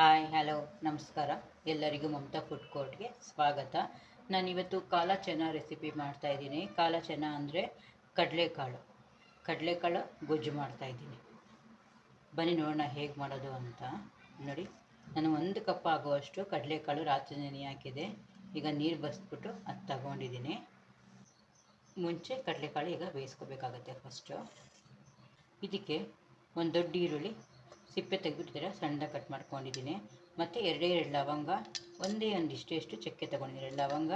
Hi, hello, ನಮಸ್ಕಾರ. ಎಲ್ಲರಿಗೂ Mamata food ಕೋರ್ಟ್ಗೆ ಸ್ವಾಗತ. ನಾನಿವತ್ತು ಕಾಲ ಚೆನ್ನ ರೆಸಿಪಿ ಮಾಡ್ತಾ ಇದ್ದೀನಿ. ಕಾಲ ಚೆನ್ನ ಅಂದರೆ ಕಡಲೆಕಾಳು. ಕಡಲೆಕಾಳು ಗೊಜ್ಜು ಮಾಡ್ತಾ ಇದ್ದೀನಿ. ಬನ್ನಿ ನೋಡೋಣ ಹೇಗೆ ಮಾಡೋದು ಅಂತ. ನೋಡಿ, ನಾನು ಒಂದು ಕಪ್ ಆಗುವಷ್ಟು ಕಡಲೆಕಾಳು ರಾತ್ರಿ ನೆನೆ ಹಾಕಿದೆ. ಈಗ ನೀರು ಬಸ್ಬಿಟ್ಟು ಅದು ತಗೊಂಡಿದ್ದೀನಿ. ಮುಂಚೆ ಕಡಲೆಕಾಳು ಈಗ ಬೇಯಿಸ್ಕೋಬೇಕಾಗತ್ತೆ ಫಸ್ಟು ಇದಕ್ಕೆ ಒಂದು ದೊಡ್ಡ ಈರುಳ್ಳಿ ಸಿಪ್ಪೆ ತೆಗೆದುಬಿಟ್ಟಿದ್ದೀರ ಸಣ್ಣ ಕಟ್ ಮಾಡ್ಕೊಂಡಿದ್ದೀನಿ. ಮತ್ತು ಎರಡೇ ಎರಡು ಲವಂಗ, ಒಂದೇ ಒಂದು ಇಷ್ಟೆಷ್ಟು ಚಕ್ಕೆ ತೊಗೊಂಡಿದ್ದೀನಿ. ಎರಡು ಲವಂಗ,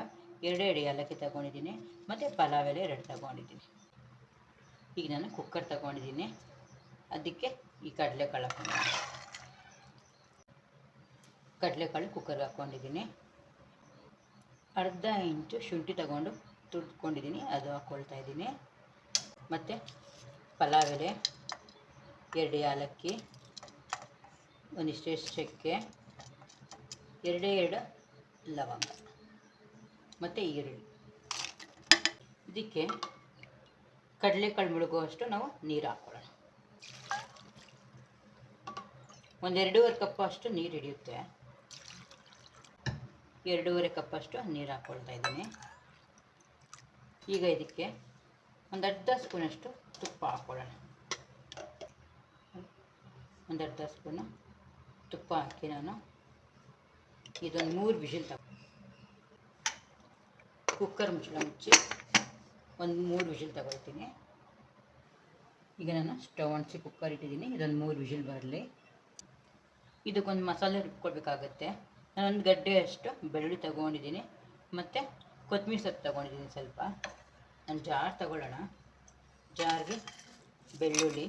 ಎರಡೇ ಎರಡು ಏಲಕ್ಕಿ ತೊಗೊಂಡಿದ್ದೀನಿ. ಮತ್ತು ಪಲಾವ್ ಎಲೆ ಎರಡು ತೊಗೊಂಡಿದ್ದೀನಿ. ಈಗ ನಾನು ಕುಕ್ಕರ್ ತೊಗೊಂಡಿದ್ದೀನಿ. ಅದಕ್ಕೆ ಈ ಕಡಲೆಕಾಳು ಹಾಕೊಂಡಿದ್ದೀನಿ ಕಡಲೆಕಾಳು ಕುಕ್ಕರ್ಗೆ ಹಾಕ್ಕೊಂಡಿದ್ದೀನಿ ಅರ್ಧ ಇಂಚು ಶುಂಠಿ ತಗೊಂಡು ತುರ್ದ್ಕೊಂಡಿದ್ದೀನಿ. ಅದು ಹಾಕ್ಕೊಳ್ತಾ ಇದ್ದೀನಿ. ಮತ್ತು ಪಲಾವ್ ಎಲೆ, ಎರಡು ಏಲಕ್ಕಿ ಒಂದಿಷ್ಟೆಷ್ಟು ಚಕ್ಕೆ ಎರಡೇ ಎರಡು ಲವಂಗ. ಮತ್ತು ಈರುಳ್ಳಿ. ಇದಕ್ಕೆ ಕಡಲೆಕಾಳು ಮುಳುಗುವಷ್ಟು ನಾವು ನೀರು ಹಾಕ್ಕೊಳ್ಳೋಣ ಒಂದೆರಡೂವರೆ ಕಪ್ ಅಷ್ಟು ನೀರು ಹಿಡಿಯುತ್ತೆ. ಎರಡೂವರೆ ಕಪ್ಪಷ್ಟು ನೀರು ಹಾಕ್ಕೊಳ್ತಾ ಇದ್ದೀನಿ. ಈಗ ಇದಕ್ಕೆ ಒಂದು ಅರ್ಧ ಸ್ಪೂನಷ್ಟು ತುಪ್ಪ ಹಾಕ್ಕೊಳ್ಳೋಣ ಒಂದು ಅರ್ಧ ಸ್ಪೂನು ತುಪ್ಪ ಹಾಕಿ ನಾನು. ಇದೊಂದು ಮೂರು ವಿಷಿಲ್ ತಗೋ ಕುಕ್ಕರ್ ಮುಚ್ಚಳ ಮುಚ್ಚಿ ಒಂದು ಮೂರು ವಿಷಿಲ್ ತಗೊಳ್ತೀನಿ. ಈಗ ನಾನು ಸ್ಟವ್ ಅಂಟಿಸಿ ಕುಕ್ಕರ್ ಇಟ್ಟಿದ್ದೀನಿ. ಇದೊಂದು ಮೂರು ವಿಷಿಲ್ ಬರಲಿ. ಇದಕ್ಕೊಂದು ಮಸಾಲೆ ರುಬ್ಕೊಳ್ಬೇಕಾಗತ್ತೆ. ನಾನೊಂದು ಗಡ್ಡೆ ಅಷ್ಟು ಬೆಳ್ಳುಳ್ಳಿ ತಗೊಂಡಿದ್ದೀನಿ. ಮತ್ತು ಕೊತ್ತಂಬರಿ ಸೊಪ್ಪು ತಗೊಂಡಿದ್ದೀನಿ ಸ್ವಲ್ಪ. ನಾನು ಜಾರ್ ತಗೊಳ್ಳೋಣ. ಜಾರ್ಗೆ ಬೆಳ್ಳುಳ್ಳಿ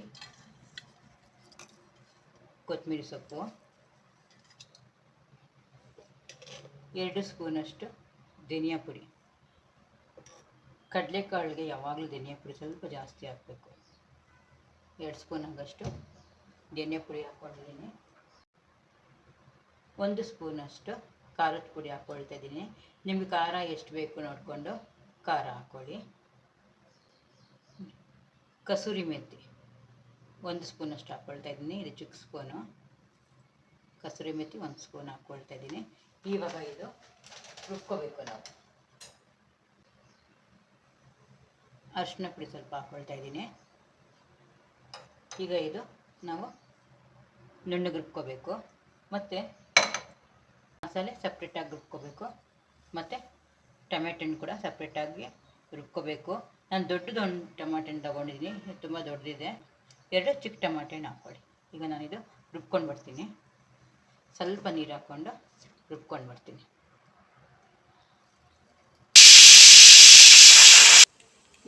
ಕೊತ್ತಂಬರಿ ಸೊಪ್ಪು. ಎರಡು ಸ್ಪೂನಷ್ಟು ಧನಿಯಾ ಪುಡಿ. ಕಡಲೆಕಾಳಿಗೆ ಯಾವಾಗಲೂ ಧನಿಯಾ ಪುಡಿ ಸ್ವಲ್ಪ ಜಾಸ್ತಿ ಹಾಕಬೇಕು. ಎರಡು ಸ್ಪೂನ್ ಆಗಷ್ಟು ಧನಿಯಾ ಪುಡಿ ಹಾಕ್ಕೊಂಡಿದ್ದೀನಿ. ಒಂದು ಸ್ಪೂನಷ್ಟು ಖಾರದ ಪುಡಿ ಹಾಕ್ಕೊಳ್ತಾ ಇದ್ದೀನಿ. ನಿಮಗೆ ಖಾರ ಎಷ್ಟು ಬೇಕು ನೋಡಿಕೊಂಡು ಖಾರ ಹಾಕ್ಕೊಳ್ಳಿ. ಕಸೂರಿ ಮೆಂತಿ ಒಂದು ಸ್ಪೂನಷ್ಟು ಹಾಕ್ಕೊಳ್ತಾ ಇದ್ದೀನಿ. ಇದು ಚಿಕ್ಕ ಸ್ಪೂನು. ಕಸೂರಿ ಮೆತ್ತಿ ಒಂದು ಸ್ಪೂನ್ ಹಾಕ್ಕೊಳ್ತಾ ಇದ್ದೀನಿ. ಇವಾಗ ಇದು ರುಬ್ಕೋಬೇಕು ನಾವು. ಅರಿಶಿನ ಪುಡಿ ಸ್ವಲ್ಪ ಹಾಕ್ಕೊಳ್ತಾ ಇದ್ದೀನಿ. ಈಗ ಇದು ನಾವು ನುಣ್ಣಗೆ ರುಬ್ಕೋಬೇಕು. ಮತ್ತು ಮಸಾಲೆ ಸಪ್ರೇಟಾಗಿ ರುಬ್ಕೋಬೇಕು. ಮತ್ತು ಟೊಮೆಟೊ ಕೂಡ ಸಪ್ರೇಟಾಗಿ ರುಬ್ಕೋಬೇಕು. ನಾನು ದೊಡ್ಡದೊಂದು ಟೊಮಾಟೊ ತೊಗೊಂಡಿದ್ದೀನಿ ತುಂಬ ದೊಡ್ಡದಿದೆ. ಎರಡು ಚಿಕ್ಕ ಟೊಮಾಟೆನ ಹಾಕ್ಕೊಳ್ಳಿ. ಈಗ ನಾನಿದು ರುಬ್ಕೊಂಡು ಬರ್ತೀನಿ. ಸ್ವಲ್ಪ ನೀರು ಹಾಕ್ಕೊಂಡು ರುಬ್ಕೊಂಡು ಬರ್ತೀನಿ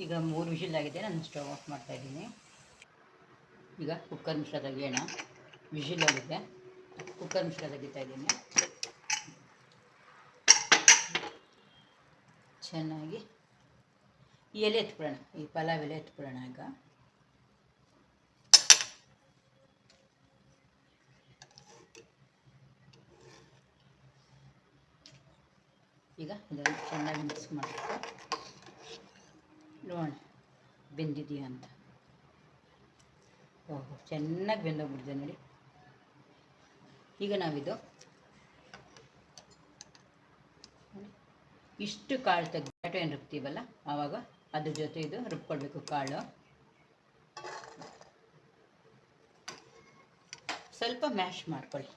ಈಗ ಮೂರು ವಿಶಿಲ್ ಆಗಿದೆ, ನಾನು ಸ್ಟವ್ ಆಫ್ ಮಾಡ್ತಾಯಿದ್ದೀನಿ ಈಗ ಕುಕ್ಕರ್ ಮಿಶ್ರ ತೆಗಿಯೋಣ ವಿಷಿಲ್ ಆಗಿದೆ ಕುಕ್ಕರ್ ಮಿಶ್ರ ತೆಗಿತಾ ಇದ್ದೀನಿ. ಚೆನ್ನಾಗಿ ಎಲೆ ಎತ್ಬಿಡೋಣ, ಈ ಪಲಾವ್ ಎಲೆ ಎತ್ಬಿಡೋಣ ಈಗ. ಈಗ ಚೆನ್ನಾಗಿ ಮಿಕ್ಸ್ ಮಾಡಿಬಿಟ್ಟು ನೋಡೋಣ ಬೆಂದಿದೆಯಾ ಅಂತ. ಓಹೋ, ಚೆನ್ನಾಗಿ ಬೆಂದೋಗ್ಬಿಟ್ಟಿದೆ ನೋಡಿ. ಈಗ ನಾವಿದು ಇಷ್ಟು ಕಾಳು ತೆಗೆದು ಏನು ರುಬ್ತೀವಲ್ಲ, ಆವಾಗ ಅದ್ರ ಜೊತೆ ಇದು ರುಬ್ಕೊಳ್ಬೇಕು ಕಾಳು. ಸ್ವಲ್ಪ ಮ್ಯಾಶ್ ಮಾಡ್ಕೊಳ್ಳಿ.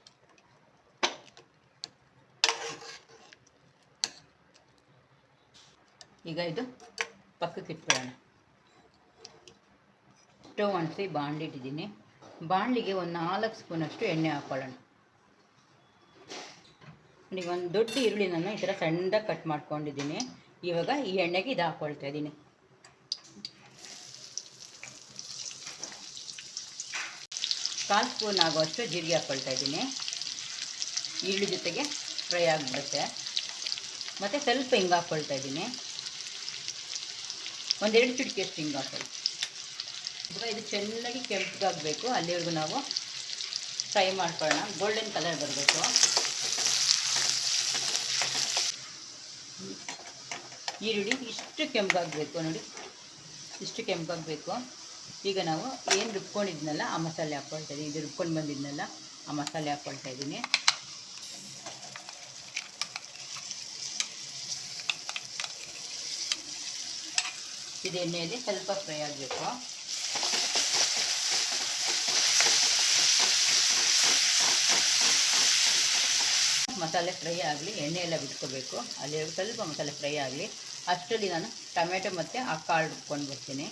ಈಗ ಇದು ಪಕ್ಕಕ್ಕೆ ಇಟ್ಬಿಡೋಣ ಸ್ಟವ್ ಅಂಟಿಸಿ ಬಾಣಲಿ ಇಟ್ಟಿದ್ದೀನಿ. ಬಾಣಲಿಗೆ ಒಂದು ನಾಲ್ಕು ಸ್ಪೂನಷ್ಟು ಎಣ್ಣೆ ಹಾಕ್ಕೊಳ್ಳೋಣ ಈಗ ಒಂದು ದೊಡ್ಡ ಈರುಳ್ಳಿನನ್ನು ಈ ಥರ ಸಣ್ಣದಾಗಿ ಕಟ್ ಮಾಡ್ಕೊಂಡಿದ್ದೀನಿ. ಇವಾಗ ಈ ಎಣ್ಣೆಗೆ ಇದು ಹಾಕ್ಕೊಳ್ತಾ ಇದ್ದೀನಿ. ಕಾಲು ಸ್ಪೂನ್ ಆಗುವಷ್ಟು ಜೀರಿಗೆ ಹಾಕ್ಕೊಳ್ತಾ ಇದ್ದೀನಿ. ಈರುಳ್ಳಿ ಜೊತೆಗೆ ಫ್ರೈ ಆಗಿಬಿಡುತ್ತೆ. ಮತ್ತು ಸ್ವಲ್ಪ ಹಿಂಗೆ ಹಾಕ್ಕೊಳ್ತಾ ಇದ್ದೀನಿ. ಒಂದೆರಡು ಚಿಟಿಕೆಯಷ್ಟು ಹಿಂಗೆ ಹಾಕೊಳ್ಳಿ ಇವಾಗ ಇದು ಚೆನ್ನಾಗಿ ಕೆಂಪಗಾಗಬೇಕು, ಅಲ್ಲಿವರೆಗೂ ನಾವು ಫ್ರೈ ಮಾಡ್ಕೊಳ್ಳೋಣ. ಗೋಲ್ಡನ್ ಕಲರ್ ಬರಬೇಕು. ಈರುಳ್ಳಿ ಇಷ್ಟು ಕೆಂಪಾಗಬೇಕು ನೋಡಿ. ಇಷ್ಟು ಕೆಂಪಾಗಬೇಕು ಈಗ ನಾವು ಏನು ರುಬ್ಕೊಂಡಿದ್ನಲ್ಲ, ಆ ಮಸಾಲೆ ಹಾಕ್ಕೊಳ್ತಾ ಇದ್ದೀನಿ ಇದು ರುಬ್ಕೊಂಡು ಬಂದಿದ್ನಲ್ಲ, ಆ ಮಸಾಲೆ ಹಾಕ್ಕೊಳ್ತಾ ಇದ್ದೀನಿ ಇದು ಎಣ್ಣೆಯಲ್ಲಿ ಸ್ವಲ್ಪ ಫ್ರೈ ಆಗಬೇಕು. ಮಸಾಲೆ ಫ್ರೈ ಆಗಲಿ ಎಣ್ಣೆ ಎಲ್ಲ ಬಿಟ್ಕೋಬೇಕು. ಅಲ್ಲಿ ಸ್ವಲ್ಪ ಮಸಾಲೆ ಫ್ರೈ ಆಗಲಿ. ಅಷ್ಟರಲ್ಲಿ ನಾನು ಟೊಮೆಟೊ ಮತ್ತು ಆ ಕಾಳು ರುಬ್ಕೊಂಡು ಬರ್ತೀನಿ.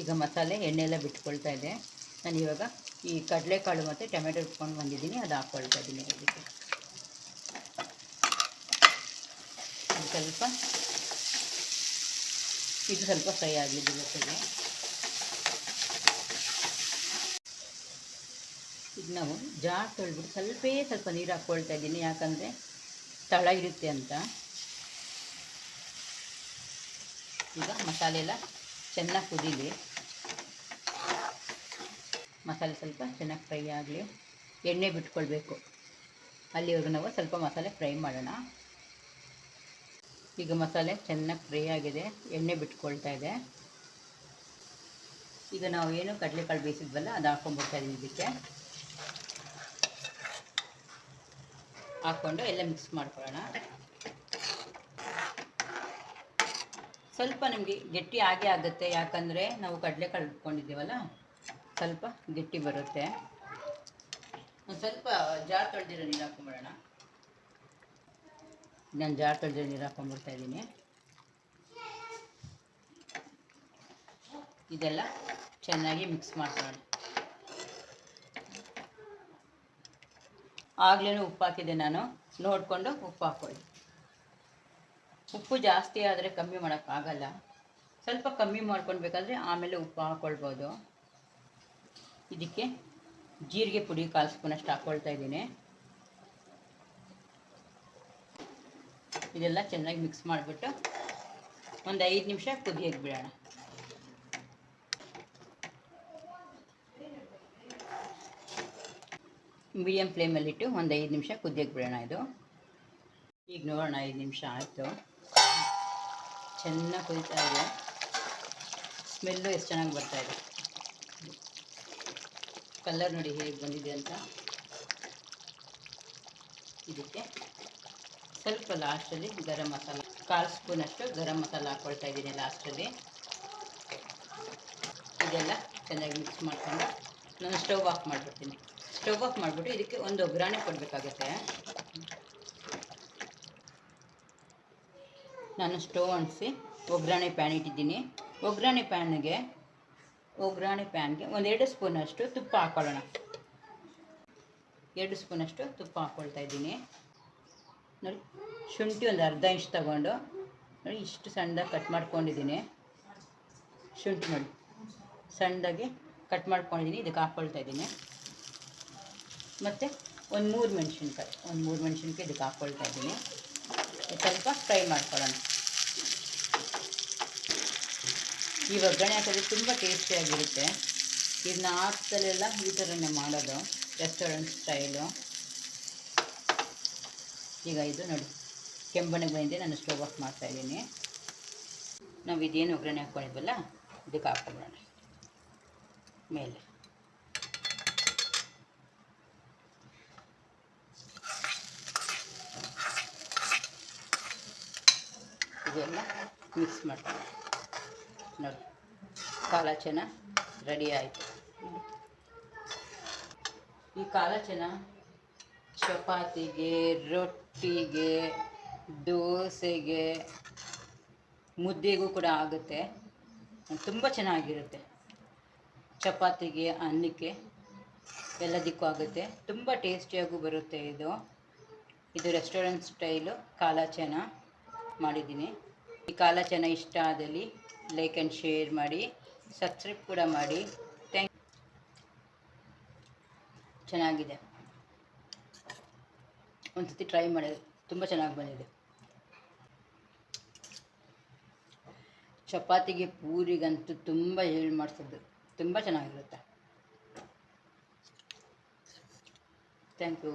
ಈಗ ಮಸಾಲೆ ಎಣ್ಣೆ ಎಲ್ಲ ಬಿಟ್ಕೊಳ್ತಾ ಇದೆ. ನಾನು ಇವಾಗ ಈ ಕಡಲೆಕಾಳು ಮತ್ತು ಟೊಮೆಟೊ ರುಬ್ಕೊಂಡು ಬಂದಿದ್ದೀನಿ. ಅದು ಹಾಕ್ಕೊಳ್ತಾ ಇದ್ದೀನಿ. ಇದಕ್ಕೆ ಸ್ವಲ್ಪ ಇದು ಸ್ವಲ್ಪ ಫ್ರೈ ಆಗಲಿದ್ದು ಜೊತೆಗೆ ಈಗ ನಾವು ಜಾರ್ ತೊಳ್ಬಿಟ್ಟು ಸ್ವಲ್ಪೇ ಸ್ವಲ್ಪ ನೀರು ಹಾಕ್ಕೊಳ್ತಾ ಇದ್ದೀನಿ. ಯಾಕಂದರೆ ತಳ ಇರುತ್ತೆ ಅಂತ. ಈಗ ಮಸಾಲೆ ಎಲ್ಲ ಚೆನ್ನಾಗಿ ಕುದೀಲಿ. ಮಸಾಲೆ ಸ್ವಲ್ಪ ಚೆನ್ನಾಗಿ ಫ್ರೈ ಆಗಲಿ. ಎಣ್ಣೆ ಬಿಟ್ಕೊಳ್ಬೇಕು. ಅಲ್ಲಿವರೆಗೂ ನಾವು ಸ್ವಲ್ಪ ಮಸಾಲೆ ಫ್ರೈ ಮಾಡೋಣ. ಈಗ ಮಸಾಲೆ ಚೆನ್ನಾಗಿ ಫ್ರೈ ಆಗಿದೆ, ಎಣ್ಣೆ ಬಿಟ್ಕೊಳ್ತಾ ಇದೆ. ಈಗ ನಾವು ಏನು ಕಡಲೆಕಾಳು ಬೇಯಿಸಿದ್ವಲ್ಲ, ಅದು ಹಾಕ್ಕೊಂಡ್ಬಿಡ್ತಾ ಇದ್ದೀವಿ ಇದಕ್ಕೆ. ಹಾಕ್ಕೊಂಡು ಎಲ್ಲ ಮಿಕ್ಸ್ ಮಾಡ್ಕೊಳ್ಳೋಣ. ಸ್ವಲ್ಪ ನಮಗೆ ಗಟ್ಟಿ ಆಗೇ ಆಗುತ್ತೆ, ಯಾಕಂದರೆ ನಾವು ಕಡಲೆಕಾಳು ಇಟ್ಕೊಂಡಿದ್ದೀವಲ್ಲ ಸ್ವಲ್ಪ ಗಟ್ಟಿ ಬರುತ್ತೆ. ಒಂದು ಸ್ವಲ್ಪ ಜಾರ್ ತೊಳೆದಿರೋ ನೀರು ಹಾಕೊಂಬಿಡೋಣ ನಾನು ಜಾರ್ ನೀರು ಹಾಕೊಂಡ್ಬಿಡ್ತಾ ಇದ್ದೀನಿ. ಇದೆಲ್ಲ ಚೆನ್ನಾಗಿ ಮಿಕ್ಸ್ ಮಾಡ್ಕೊಳ್ಳೋಣ. ಆಗಲೇ ಉಪ್ಪು ಹಾಕಿದ್ದೆ ನಾನು. ನೋಡಿಕೊಂಡು ಉಪ್ಪು ಹಾಕೊಳ್ಳಿ ಉಪ್ಪು ಜಾಸ್ತಿ ಆದರೆ ಕಮ್ಮಿ ಮಾಡೋಕ್ಕಾಗಲ್ಲ ಸ್ವಲ್ಪ ಕಮ್ಮಿ ಮಾಡ್ಕೊಳ್ಬೇಕಾದ್ರೆ ಆಮೇಲೆ ಉಪ್ಪು ಹಾಕ್ಕೊಳ್ಬೋದು. ಇದಕ್ಕೆ ಜೀರಿಗೆ ಪುಡಿ ಕಾಲು ಸ್ಪೂನಷ್ಟು ಹಾಕ್ಕೊಳ್ತಾ ಇದ್ದೀನಿ. ಇದೆಲ್ಲ ಚೆನ್ನಾಗಿ ಮಿಕ್ಸ್ ಮಾಡಿಬಿಟ್ಟು ಒಂದು ಐದು ನಿಮಿಷ ಕುದಿಯೋಕ್ಕೆ ಬಿಡೋಣ ಮೀಡಿಯಮ್ ಫ್ಲೇಮಲ್ಲಿಟ್ಟು ಒಂದು ಐದು ನಿಮಿಷ ಕುದಿಯೋಕ್ಕೆ ಬಿಡೋಣ ಇದು. ಈಗ ನೋಡೋಣ ಐದು ನಿಮಿಷ ಆಯಿತು. ಚೆನ್ನಾಗಿ ಕುದಿತಾ ಇದೆ. ಸ್ಮೆಲ್ಲು ಎಷ್ಟು ಚೆನ್ನಾಗಿ ಬರ್ತಾ ಇದೆ. ಕಲರ್ ನೋಡಿ ಹೇಗೆ ಬಂದಿದೆ ಅಂತ. ಇದಕ್ಕೆ ಸ್ವಲ್ಪ ಲಾಸ್ಟಲ್ಲಿ ಗರಂ ಮಸಾಲ, ಕಾಲು ಸ್ಪೂನಷ್ಟು ಗರಂ ಮಸಾಲ ಹಾಕ್ಕೊಳ್ತಾ ಇದ್ದೀನಿ ಲಾಸ್ಟಲ್ಲಿ ಇದೆಲ್ಲ ಚೆನ್ನಾಗಿ ಮಿಕ್ಸ್ ಮಾಡ್ಕೊಂಡು ನಾನು ಸ್ಟವ್ ಆಫ್ ಮಾಡಿಬಿಡ್ತೀನಿ. ಸ್ಟವ್ ಆಫ್ ಮಾಡಿಬಿಟ್ಟು ಇದಕ್ಕೆ ಒಂದು ಒಗ್ಗರಣೆ ಕೊಡಬೇಕಾಗುತ್ತೆ. ನಾನು ಸ್ಟವ್ ಅಂಟಿಸಿ ಒಗ್ಗರಣೆ ಪ್ಯಾನ್ ಇಟ್ಟಿದ್ದೀನಿ. ಒಗ್ಗರಣೆ ಪ್ಯಾನ್ಗೆ ಒಗ್ಗರಣೆ ಪ್ಯಾನ್ಗೆ ಒಂದೆರಡು ಸ್ಪೂನಷ್ಟು ತುಪ್ಪ ಹಾಕ್ಕೊಳ್ಳೋಣ ಎರಡು ಸ್ಪೂನಷ್ಟು ತುಪ್ಪ ಹಾಕ್ಕೊಳ್ತಾ ಇದ್ದೀನಿ. ನೋಡಿ, ಶುಂಠಿ ಒಂದು ಅರ್ಧ ಇಂಚ್ ತಗೊಂಡು ನೋಡಿ, ಇಷ್ಟು ಸಣ್ಣದಾಗಿ ಕಟ್ ಮಾಡ್ಕೊಂಡಿದ್ದೀನಿ. ಶುಂಠಿ ನೋಡಿ, ಸಣ್ಣದಾಗಿ ಕಟ್ ಮಾಡ್ಕೊಂಡಿದ್ದೀನಿ, ಇದಕ್ಕೆ ಹಾಕ್ಕೊಳ್ತಾ ಇದ್ದೀನಿ. ಮತ್ತು ಒಂದು ಮೂರು ಮೆಣಸಿನ್ಕಾಯಿ, ಒಂದು ಮೂರು ಮೆಣಸಿನ್ಕಾಯಿ ಇದಕ್ಕೆ ಹಾಕ್ಕೊಳ್ತಾ ಇದ್ದೀನಿ. ಸ್ವಲ್ಪ ಫ್ರೈ ಮಾಡ್ಕೊಳ್ಳೋಣ. ಈ ಒಗ್ಗರಣೆ ಹಾಕಿದ್ರೆ ತುಂಬ ಟೇಸ್ಟಿಯಾಗಿರುತ್ತೆ ಇದನ್ನ ಹಾಕ್ದಲೆಲ್ಲ ಈ ಥರನೇ ಮಾಡೋದು ರೆಸ್ಟೋರೆಂಟ್ ಸ್ಟೈಲು ಈಗ ಇದು ನೋಡಿ. ಕೆಂಬಣ್ಣಗೆ ಬಂದಿದೆ, ನಾನು ಸ್ಟವ್ ಆಫ್ ಮಾಡ್ತಾಯಿದ್ದೀನಿ ನಾವು ಇದೇನು ಒಗ್ಗರಣೆ ಹಾಕ್ಕೊಂಡಿದ್ವಲ್ಲ ಇದಕ್ಕೆ ಹಾಕ್ಕೊಂಬಿಡೋಣ ಮೇಲೆ. ಇದೆಲ್ಲ ಮಿಕ್ಸ್ ಮಾಡ್ತೀನಿ ನೋಡಿ ಕಾಲ ರೆಡಿ ಆಯಿತು. ಈ ಕಾಲ ಚಪಾತಿಗೆ, ರೊಟ್ಟಿಗೆ, ದೋಸೆಗೆ ಮುದ್ದೆಗೂ ಕೂಡ ಆಗುತ್ತೆ. ತುಂಬ ಚೆನ್ನಾಗಿರುತ್ತೆ. ಚಪಾತಿಗೆ, ಅನ್ನಕ್ಕೆ ಎಲ್ಲದಕ್ಕೂ ಆಗುತ್ತೆ. ತುಂಬ ಟೇಸ್ಟಿಯಾಗೂ ಬರುತ್ತೆ ಇದು. ಇದು ರೆಸ್ಟೋರೆಂಟ್ ಸ್ಟೈಲು ಕಾಲಾಚನ ಮಾಡಿದ್ದೀನಿ. ಈ ಕಾಲಾಚನ ಇಷ್ಟ ಆದಲ್ಲಿ ಲೈಕ್ ಆ್ಯಂಡ್ ಶೇರ್ ಮಾಡಿ, ಸಬ್ಸ್ಕ್ರೈಬ್ ಕೂಡ ಮಾಡಿ. ಥ್ಯಾಂಕ್ ಚೆನ್ನಾಗಿದೆ. ಒಂದು ಸತಿ ಟ್ರೈ ಮಾಡಿದೆ. ತುಂಬ ಚೆನ್ನಾಗಿ ಬಂದಿದೆ. ಚಪಾತಿಗೆ ಪೂರಿಗಂತೂ ತುಂಬ ಹೇಳಿ ಮಾಡಿಸೋದು ತುಂಬ ಚೆನ್ನಾಗಿರುತ್ತೆ. Thank you